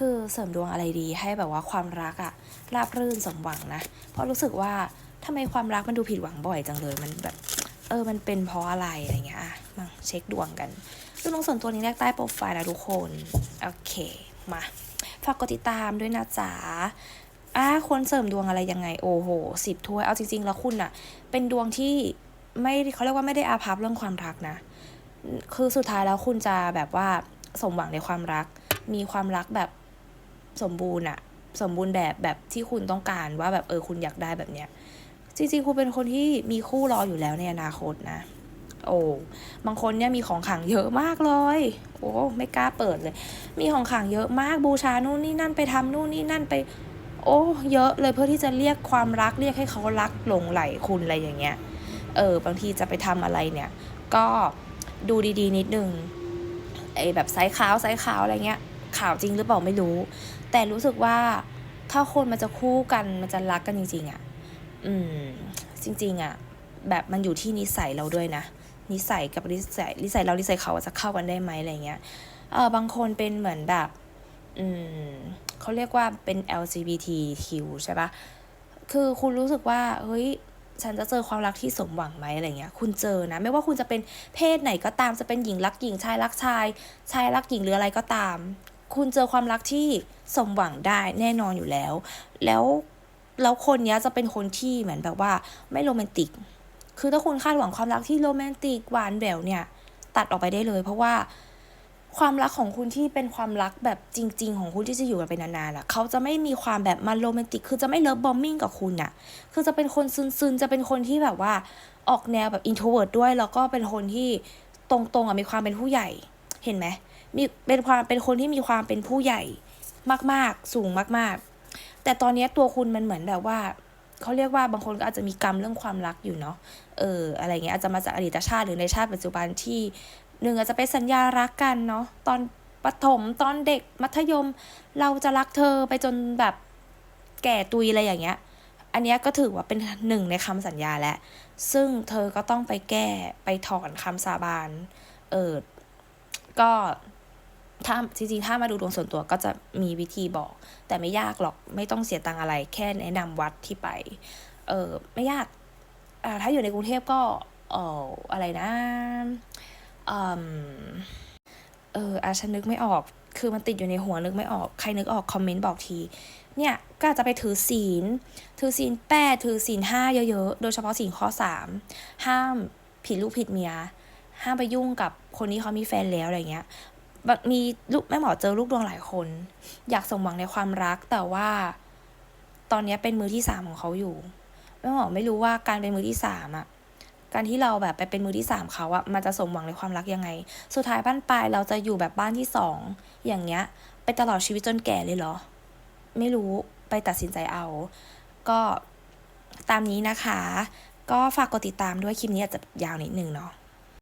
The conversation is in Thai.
คือเสริมดวงอะไรดีให้แบบว่าความรักอะราบรื่นสมหวังนะ เพราะรู้สึกว่าทำไมความรักมันดูผิดหวังบ่อยจังเลย มันแบบเออมันเป็นเพราะอะไรอะไรเงี้ยอะมาเช็คดวงกันซึ่งดวงส่วนตัวนี้แรกใต้โปรไฟล์นะทุกคนโอเคมาฝากกดติดตามด้วยนะจ๊ะอะควรเสริมดวงอะไรยังไงโอ้โหสิบถ้วยเอาจริง ๆ แล้วคุณอะเป็นดวงที่ไม่เขาเรียกว่าไม่ได้อาภัพเรื่องความรักนะ คือสุดท้ายแล้วคุณจะแบบว่าสมหวังในความรัก มีความรักแบบ สมบูรณ์อะสมบูรณ์แบบแบบที่คุณต้องการว่าแบบเออคุณอยากได้แบบเนี้ยจริงๆคุณเป็นคนที่มีคู่รออยู่แล้วในอนาคตนะ โอ้บางคนเนี่ยมีของขังเยอะมากเลย โอ้ไม่กล้าเปิดเลย มีของขังเยอะมากบูชานู่นนี่นั่นไปทำนู่นนี่นั่นไป โอ้เยอะเลยเพื่อที่จะเรียกความรักเรียกให้เขารักหลงไหลคุณอะไรอย่างเงี้ยเออบางทีจะไปทำอะไรเนี่ย ก็ดูดีๆนิดนึงไอ้แบบไซส์ขาวไซส์ขาวอะไรเงี้ย ขาวจริงหรือเปล่าไม่รู้ แต่รู้สึกว่าถ้าคนมันจะคู่กันมันจะรักกันจริง ๆอะ่ะ อืม จริง ๆอะ่ะ แบบมันอยู่ที่นิสัยเราด้วยนะ นิสัยกับนิสัยนิสัยเรานิสัยเขาจะเข้ากันได้ไหมอะไรเงี้ย เออบางคนเป็นเหมือนแบบ อืมเขาเรียกว่าเป็น LGBTQ ใช่ปะคือคุณรู้สึกว่า เฮ้ยฉันจะเจอความรักที่สมหวังไหมอะไรเงี้ย คุณเจอนะ ไม่ว่าคุณจะเป็นเพศไหนก็ตาม จะเป็นหญิงรักหญิง ชายรักชาย ชายรักหญิงหรืออะไรก็ตาม คุณเจอความรักที่สมหวังได้แน่นอนอยู่แล้ว แล้วแล้วคนนี้จะเป็นคนที่เหมือนแบบว่าไม่โรแมนติก คือถ้าคุณคาดหวังความรักที่โรแมนติกหวานแหววเนี่ย ตัดออกไปได้เลย เพราะว่าความรักของคุณที่เป็นความรักแบบจริง ๆ ของคุณที่จะอยู่กันไปนานๆอะ เขาจะไม่มีความแบบมันโรแมนติก คือจะไม่เลิฟบอมมิ่งกับคุณอะ คือจะเป็นคนซึนๆ จะเป็นคนที่แบบว่าออกแนวแบบอินโทรเวิร์ดด้วย แล้วก็เป็นคนที่ตรงๆอะมีความเป็นผู้ใหญ่ เห็นไหมมีเป็นความเป็นคนที่มีความเป็นผู้ใหญ่มากๆ สูงมากๆ แต่ตอนนี้ตัวคุณมันเหมือนแบบว่าเขาเรียกว่าบางคนก็อาจจะมีกรรมเรื่องความรักอยู่เนาะเอออะไรเงี้ยอาจจะมาจากอดีตชาติหรือในชาติปัจจุบันที่หนึ่งอาจจะเป็นสัญญารักกันเนาะตอนประถมตอนเด็กมัธยม เราจะรักเธอไปจนแบบแก่ตุยอะไรอย่างเงี้ย อันนี้ก็ถือว่าเป็นหนึ่งในคำสัญญาแหละ ซึ่งเธอก็ต้องไปแก้ไปถอนคำสาบาน เออ ก็ถ้าจริงๆ ถ้ามาดูดวงส่วนตัวก็จะมีวิธีบอก แต่ไม่ยากหรอกไม่ต้องเสียตังอะไร แค่แนะนำวัดที่ไป เออไม่ยากอ่าถ้าอยู่ในกรุงเทพก็เอออะไรนะอืมเอออาฉันนึกไม่ออก คือมันติดอยู่ในหัวนึกไม่ออก ใครนึกออกคอมเมนต์บอกที เนี่ยก็อาจจะไปถือศีล ถือศีลแปดถือศีลห้าเยอะๆ โดยเฉพาะศีลข้อสามห้ามผิดลูกผิดเมีย ห้ามไปยุ่งกับคนที่เขามีแฟนแล้วอะไรเงี้ยมีลูกแม่หมอเจอลูกดวงหลายคน อยากสมหวังในความรักแต่ว่า ตอนนี้เป็นมือที่สามของเขาอยู่แม่หมอไม่รู้ว่าการเป็นมือที่สามอะการที่เราแบบไปเป็นมือที่สามเขาอะมันจะสมหวังในความรักยังไง สุดท้ายบ้านปลายเราจะอยู่แบบบ้านที่สองอย่างเงี้ย ไปตลอดชีวิตจนแก่เลยเหรอ ไม่รู้ไปตัดสินใจเอา ก็ตามนี้นะคะ ก็ฝากกดติดตามด้วยคลิปนี้อาจจะยาวนิดนึงเนาะ